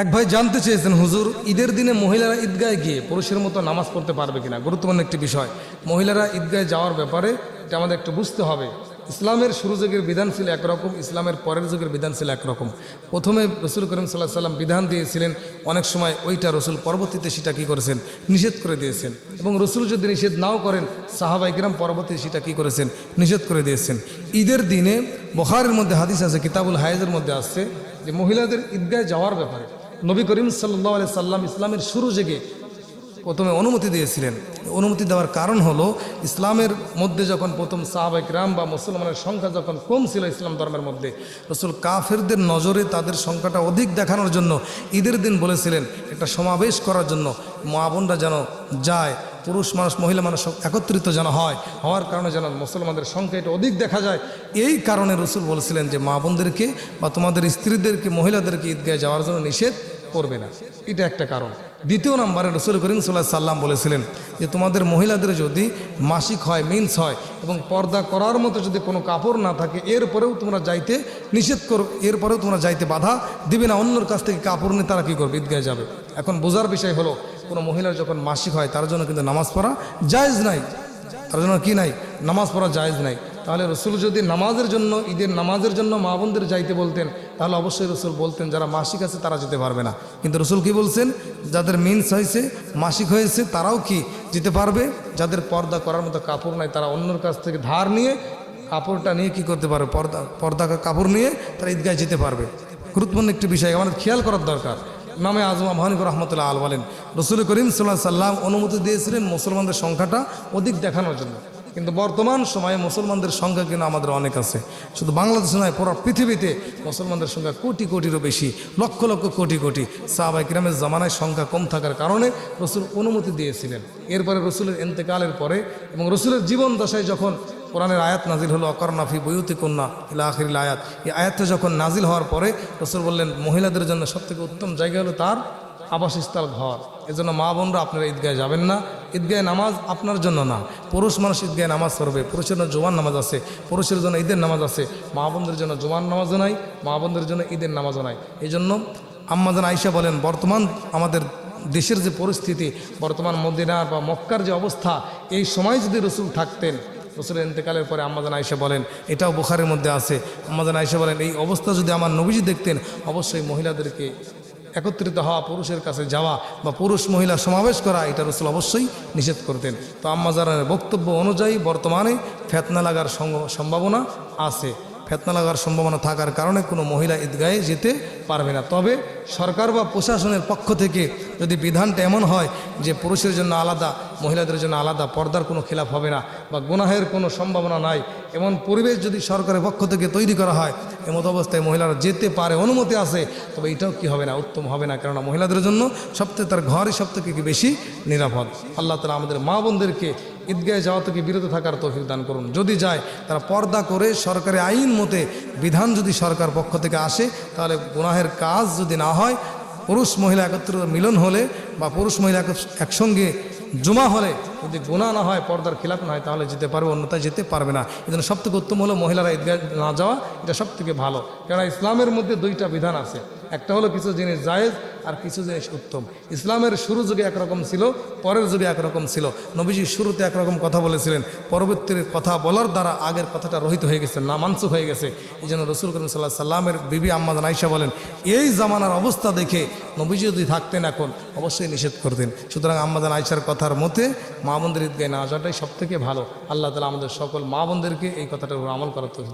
এক ভাই জানতে চেয়েছেন, হুজুর, ঈদের দিনে মহিলারা ঈদগায় গিয়ে পুরুষের মতো নামাজ পড়তে পারবে কিনা? গুরুত্বপূর্ণ একটি বিষয়। মহিলারা ঈদগায় যাওয়ার ব্যাপারে এটা আমাদের একটু বুঝতে হবে। ইসলামের শুরু যুগের বিধান ছিল একরকম, ইসলামের পরের যুগের বিধান ছিল একরকম। প্রথমে রসুল করিম সাল্লাহ সাল্লাম বিধান দিয়েছিলেন, অনেক সময় ওইটা রসুল পরবর্তীতে সেটা কী করেছেন? নিষেধ করে দিয়েছেন। এবং রসুল যদি নিষেধ নাও করেন সাহাবাইকরাম পরবর্তীতে সেটা কী করেছেন? নিষেধ করে দিয়েছেন। ঈদের দিনে বখারের মধ্যে হাদিস আছে, কিতাবুল হায়েজের মধ্যে আসছে যে মহিলাদের ঈদগায় যাওয়ার ব্যাপারে নবী করিম সাল্লাহ আলি সাল্লাম ইসলামের শুরু জেগে প্রথমে অনুমতি দিয়েছিলেন। অনুমতি দেওয়ার কারণ হলো, ইসলামের মধ্যে যখন প্রথম সাহাবাইক রাম বা মুসলমানের সংখ্যা যখন কম ছিল ইসলাম ধর্মের মধ্যে, রসুল কাফেরদের নজরে তাদের সংখ্যাটা অধিক দেখানোর জন্য ঈদের দিন বলেছিলেন, একটা সমাবেশ করার জন্য মা বোনরা যেন যায়। পুরুষ মানুষ, মহিলা মানুষ একত্রিত যেন হয়, হওয়ার কারণে যেন মুসলমানদের সংখ্যা এটা অধিক দেখা যায়। এই কারণে রসুল বলেছিলেন যে, মা বোনদেরকে বা তোমাদের স্ত্রীদেরকে, মহিলাদেরকে ঈদগায় যাওয়ার জন্য নিষেধ করবে না। এটা একটা কারণ। দ্বিতীয় নম্বরে রসুল করিম সাল্লাহ সাল্লাম বলেছিলেন যে, তোমাদের মহিলাদের যদি মাসিক হয়, মিন্স হয় এবং পর্দা করার মতো যদি কোনো কাপড় না থাকে এরপরেও তোমরা যাইতে নিষেধ করো এরপরেও তোমরা যাইতে বাধা দিবে না। অন্যর কাছ থেকে কাপড় নিয়ে তারা কী করবে? ঈদগায় যাবে। এখন বোঝার বিষয় হলো কোনো মহিলার যখন মাসিক হয়, তার জন্য কিন্তু নামাজ পড়া জায়েজ নাই। তার জন্য কি নাই? নামাজ পড়া জায়েজ নাই। তাহলে রসুল যদি নামাজের জন্য, ঈদের নামাজের জন্য মা বোনদের যাইতে বলতেন, তাহলে অবশ্যই রসুল বলতেন, যারা মাসিক আছে তারা যেতে পারবে না। কিন্তু রসুল কি বলছেন? যাদের মিন্স হয়েছে, মাসিক হয়েছে, তারাও কি যেতে পারবে? যাদের পর্দা করার মতো কাপড় নাই, তারা অন্যর কাছ থেকে ধার নিয়ে কাপড়টা নিয়ে কি করতে পারবে? পর্দা পর্দা কাপড় নিয়ে তারা ঈদগায় যেতে পারবে। গুরুত্বপূর্ণ একটি বিষয়, আমাদের খেয়াল করার দরকার। নামে আজমা মহানিক রহমতুল্লাহ আল বলেন, রসুল করিম সাল্লাহ সাল্লাম অনুমতি দিয়েছিলেন মুসলমানদের সংখ্যাটা অধিক দেখানোর জন্য। কিন্তু বর্তমান সময়ে মুসলমানদের সংখ্যা কিন্তু আমাদের অনেক আছে। শুধু বাংলাদেশে নয়, পুরো পৃথিবীতে মুসলমানদের সংখ্যা কোটি কোটিরও বেশি, লক্ষ লক্ষ কোটি কোটি। সাহাবাই কিরামের জামানায় সংখ্যা কম থাকার কারণে রসুল অনুমতি দিয়েছিলেন। এরপরে রসুলের এন্তেকালের পরে এবং রসুলের জীবন দশায় যখন কোরআনের আয়াত নাজিল হলো অকরনাফি বইউতি কন্যা ইলা আখিরিল আয়াত। এই আয়াতটা যখন নাজিল হওয়ার পরে রসুল বললেন, মহিলাদের জন্য সবথেকে উত্তম জায়গা হলো তার আবাসস্থল ঘর। এজন্য মা বোনরা আপনারা ঈদগায় যাবেন না। ঈদগায় নামাজ আপনার জন্য না। পুরুষ মানুষ ঈদগায় নামাজ পড়বে। পুরুষের জন্য জোয়ান নামাজ আছে। পুরুষের জন্য ঈদের নামাজ আছে। মা বোনদের জন্য জোয়ান নামাজও নাই, মা বোনদের জন্য ঈদের নামাজও নাই। এই জন্য আম্মাজান আইসা বলেন, বর্তমান আমাদের দেশের যে পরিস্থিতি, বর্তমান মদিনার বা মক্কার যে অবস্থা, এই সময় যদি রসুল থাকতেন রসুলের ইন্তেকালের পরে আম্মাজান আয়সা বলেন, এটাও বুখারের মধ্যে আছে। আম্মাজান আয়সা বলেন, এই অবস্থা যদি আমার নবীজি দেখতেন, অবশ্যই মহিলাদেরকে একত্রিত হওয়া, পুরুষের কাছে যাওয়া বা পুরুষ মহিলা সমাবেশ করা, এটা রসুল অবশ্যই নিষেধ করতেন। তো আম্মাজানের বক্তব্য অনুযায়ী বর্তমানে ফেতনা লাগার সম্ভাবনা আছে। ফেতনা লাগার সম্ভাবনা থাকার কারণে কোনো মহিলা ঈদগাহে যেতে পারবে না। তবে সরকার বা প্রশাসনের পক্ষ থেকে যদি বিধানটা এমন হয় যে পুরুষের জন্য আলাদা, মহিলাদের জন্য আলাদা, পর্দার কোনো খেলাফ হবে না বা গুনাহের কোনো সম্ভাবনা নাই, এমন পরিবেশ যদি সরকারের পক্ষ থেকে তৈরি করা হয়, এমত অবস্থায় মহিলারা যেতে পারে, অনুমতি আছে, তবে এটাও কি হবে না, উত্তম হবে না, কেননা মহিলাদের জন্য সবথেকে তার ঘরই সবথেকে বেশি নিরাপদ। আল্লাহ তালা আমাদের মা বোনদেরকে ঈদগাহে যাওয়া থেকে বিরত থাকার তৌফিক দান করুন। যদি যায়, তারা পর্দা করে সরকারি আইন মতে বিধান যদি সরকার পক্ষ থেকে আসে, তাহলে গুনাহের কাজ যদি না হয় পুরুষ মহিলা একত্রিত মিলন হলে বা পুরুষ মহিলা একসঙ্গে জমা হলে যদি গুণা না হয়, পর্দার খিলাফ না হয়, তাহলে যেতে পারবে অন্যথায় যেতে পারবে না। এই জন্য সবথেকে উত্তম হলো মহিলারা ঈদগাহ না যাওয়া, এটা সবথেকে ভালো। কেননা ইসলামের মধ্যে দুইটা বিধান আছে। একটা হলো কিছু জিনিস জায়েজ, আর কিছু জিনিস উত্তম। ইসলামের শুরু যুগে একরকম ছিল, পরের যুগে একরকম ছিল। নবীজি শুরুতে একরকম কথা বলেছিলেন, পরবর্তীর কথা বলার দ্বারা আগের কথাটা রহিত হয়ে গেছে, না মানসুখ হয়ে গেছে। এই জন্য রসুল করিম সাল্লাহ সাল্লামের বিবি আম্মাদান আইসা বলেন, এই জামানার অবস্থা দেখে নবীজি যদি থাকতেন এখন, অবশ্যই নিষেধ করতেন। সুতরাং আম্মাদান আইসার কথার মতে মা বোনদের ঈদগায় না যাওয়াটাই সব থেকে ভালো। আল্লাহ তালা আমাদের সকল মা বোনদেরকে এই কথাটা আমল করার দান